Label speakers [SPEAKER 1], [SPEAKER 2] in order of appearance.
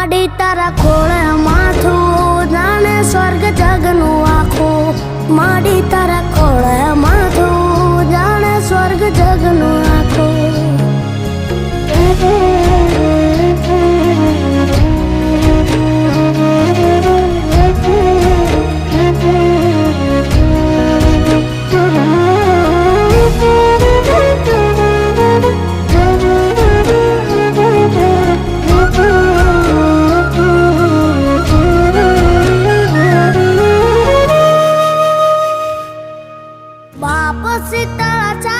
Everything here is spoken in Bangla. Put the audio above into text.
[SPEAKER 1] માડી તારા ખોળે वापस तारा